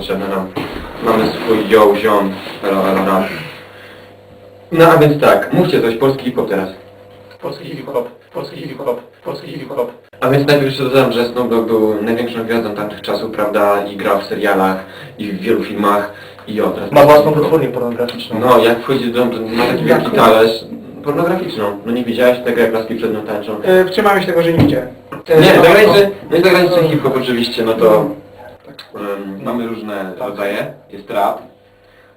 potrzebne nam. Mamy swój yo, ziom, elo, elo, elo. No a więc tak, mówcie coś, polski hip-hop teraz. Polski hip-hop, polski hip-hop, polski hip-hop. A więc najpierw jeszcze dodam, że Snoop Dogg był największą gwiazdą tamtych czasów, prawda, i grał w serialach, i w wielu filmach, i o, teraz... Ma własną wytwórnię pornograficzną. No, jak wchodzi do domu, to ma taki wielki talerz pornograficzną. No nie widziałeś tego, jak laski przed nią tańczą? Wstrzymałem się tego, że nie widziałem. Nie, no, zagraniczny, no i zagraniczny hip-hop oczywiście, no to Tak. Um, mamy różne rodzaje. Jest rap,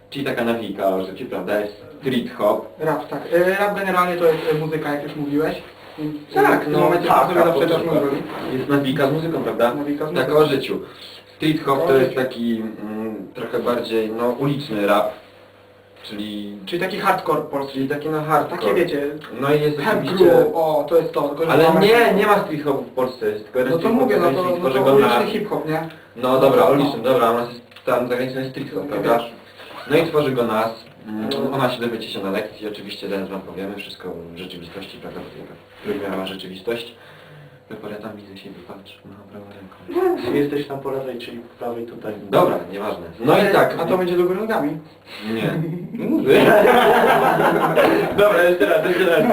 czyli taka nawika o życiu, prawda? Jest street hop. Rap, tak. E, Rap generalnie to jest e, muzyka, jak już mówiłeś. Więc Tak, w tym no, momencie tak, tak, zawsze to też mówili. Jest nawika z muzyką, prawda? Nawika z Tak muzyką. o życiu. Street hop to jest taki mm, trochę bardziej, no, uliczny rap. Czyli, Czyli taki hardcore polski. czyli taki no hardcore. Takie wiecie, No i jest hemp oczywiście... crew, o, to jest to. Tylko, że Ale mamy- nie, nie ma street hopu w Polsce, jest tylko No to mówię, no to, no to na- uliczny hip-hop, nie? No dobra, uliczny, dobra, u nas jest tam zagraniczny street hop, prawda? No i tworzy go nas. Mm, Ona się dowiecie się na lekcji, oczywiście zaraz wam powiemy wszystko w rzeczywistości, prawda? To taka trójmiarowa rzeczywistość. Tam widzę siebie, patrz, no prawą ręką. Jesteś tam po lewej, czyli po prawej tutaj. Dobra, nieważne. No i tak. A to będzie do góry nogami. Nie. Dobra, jeszcze raz, jeszcze raz.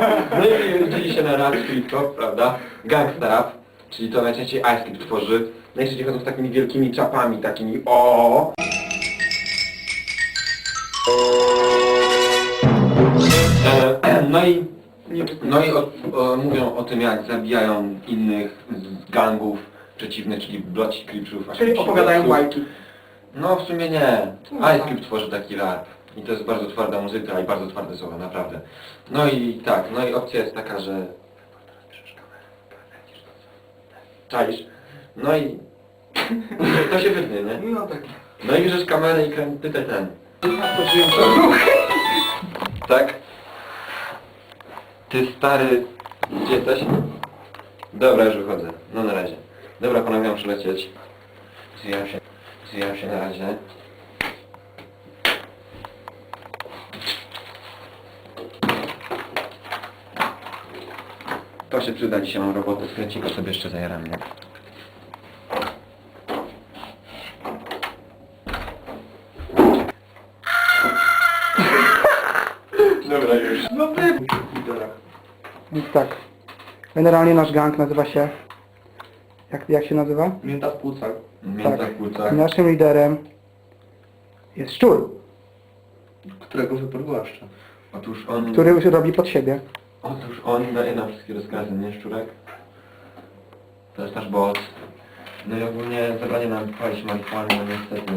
No i się na rap, street hop, prawda? Gangsta rap, czyli to najczęściej Ice Cube tworzy. Najczęściej chodzą z takimi wielkimi czapami, takimi o. E, No i, no i o, o, mówią o tym, jak zabijają innych z gangów przeciwnych, czyli bloci klipsów. Czyli opowiadają bajki. No w sumie nie. Ice Cube tworzy taki rap. I to jest bardzo twarda muzyka i bardzo twarde słowa, naprawdę. No i tak, no i opcja jest taka, że... Czaisz? No i... To się wytnie, nie? No tak. No i bierzesz kamerę i tutaj ten. Tak? Ty stary... Gdzie jesteś? Dobra, już wychodzę. No na razie. Dobra, panowie, muszę lecieć. Zwijam się. Zwijam się na razie. To się przyda, dzisiaj mam robotę, skręcika sobie jeszcze zajaram, nie? Dobra, już. No ty! Więc tak. Generalnie nasz gang nazywa się... Jak, jak się nazywa? Mięta w płucach. Mięta Tak. w płucach. Naszym liderem jest szczur, Którego wyprodłaszcza. Otóż on... który już robi pod siebie. Otóż on daje nam wszystkie rozkazy, nie Szczurek? To jest nasz boss. No i ogólnie zabranie nam palić marihuany, no niestety.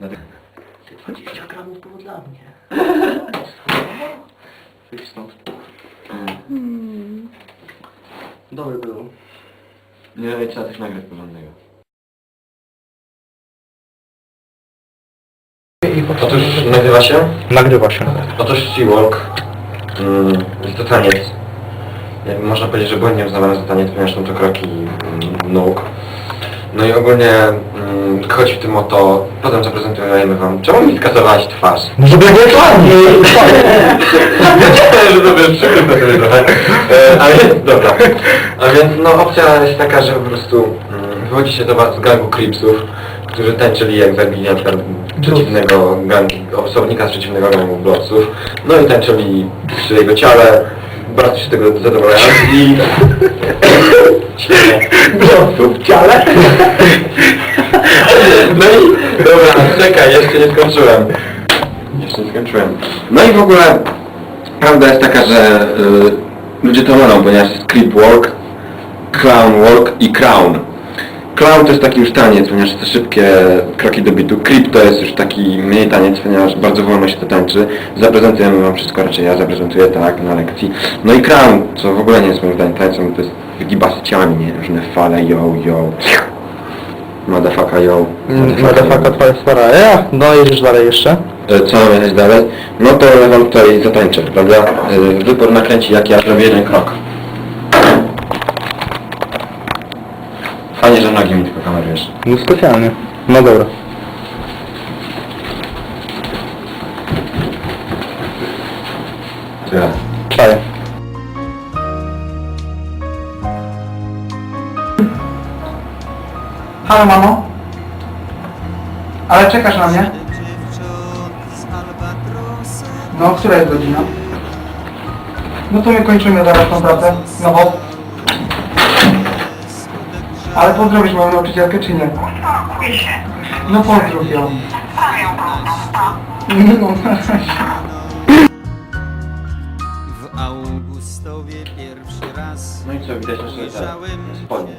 Na tych... 20 gramów było dla mnie. Wyjdź stąd. Mm. Dobry był. Nie, trzeba coś nagrać porządnego. Otóż nazywa się? Nagrywa się. Otóż Seawalk. Mm, jest to taniec. Nie, Można powiedzieć, że błędnie uznawany za taniec, ponieważ są to kroki mm, nóg. No i ogólnie mm, chodzi w tym o to, potem zaprezentujemy wam. Czemu mi skasowałeś twarz? No żeby było fajnie! Wiedziałem, że przykryte sobie trochę. E, ale dobra. A więc no opcja jest taka, że po prostu mm, wychodzi się do was z gangu Cripsów, którzy tańczyli jak zabili na przykład przeciwnego gangu, osobnika z przeciwnego gangu Blotsów. No i tańczyli przy jego ciele, bardzo się tego zadowalają i... Świetnie. Blotsów w ciele? No i dobra, czekaj, jeszcze nie skończyłem. Jeszcze nie skończyłem. No i w ogóle prawda jest taka, że y, ludzie to mylą, ponieważ jest creep walk, clown walk i crown. Clown to jest taki już taniec, ponieważ to szybkie kroki do bitu. Creep to jest już taki mniej taniec, ponieważ bardzo wolno się to tańczy. Zaprezentujemy wam wszystko, raczej ja zaprezentuję tak na lekcji. No i crown, co w ogóle nie jest moim zdaniem tańcem, to jest wygibasy ciałami, nie? Różne fale, yo, yo. Motherfucker, yo. Madafaka twoja stara. Ja, no jedziesz dalej jeszcze. E, Co mam jechać dalej? No to ja wam tutaj zatańczę, prawda? E, Wybór nakręci jak ja zrobię jeden krok. Fajnie, że nogi mi tylko kamerujesz. No specjalnie. No dobra. Tyle. Halo mamo? Ale czekasz na mnie? No, która jest godzina? No to my kończymy zaraz tą pracę. No bo... Ale pozdrowisz moją nauczycielkę czy nie? No pozdrów ją. No, W Augustowie pierwszy raz No i co, widać nasze te ujrzałem spodnie.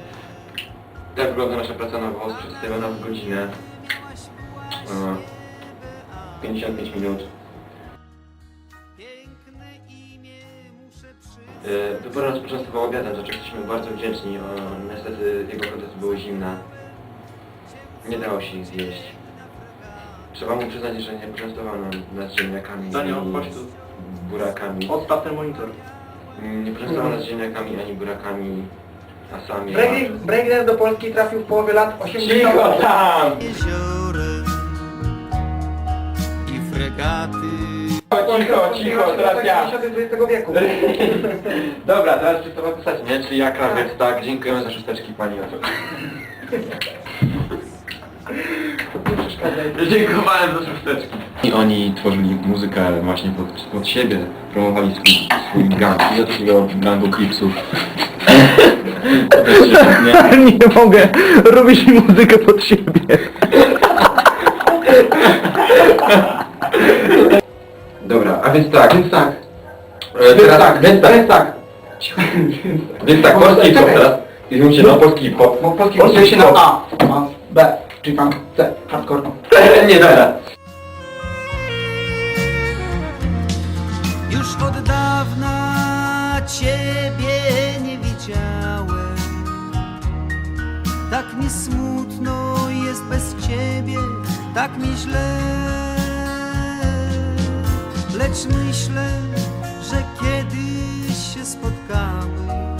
Tak wygląda nasza praca na włos, przedstawiona w godzinę. E, 55 minut. E, Wybory nas poczęstował obiadem, za czego jesteśmy bardzo wdzięczni. Niestety jego kotety były zimne. Nie dało się ich zjeść. Trzeba mu przyznać, że nie poczęstowano nas ziemniakami Daniel, ani chodź tu. burakami. Odstaw ten monitor. Nie poczęstowano nas ziemniakami ani burakami, asami. Bregner do Polski trafił w połowie lat 80. Cicho tam! Jeziorem i fregaty Cicho, cicho, teraz ja. XX wieku. Dobra, teraz czystowa postać, nie? Czyli ja krawiec, tak, dziękujemy za szósteczki pani przeszkadzaj. Dziękowałem za szósteczki. I oni tworzyli muzykę właśnie pod, pod siebie, promowali swój, swój gang i do takiego gangu klipsów. Się, nie? Nie mogę, robisz mi muzykę pod siebie. Dobra, a więc tak, więc tak. E, teraz, tak, więc tak, więc tak. Więc tak, polski hip-hop teraz. I mówicie, no polski hip-hop. Bo polski kończy się na A, a B, czyli tam C, hardcore. Nie, dobra. Już od dawna Ciebie nie widziałem tak mi smutno jest bez ciebie, tak mi źle. Lecz myślę, że kiedyś się spotkamy.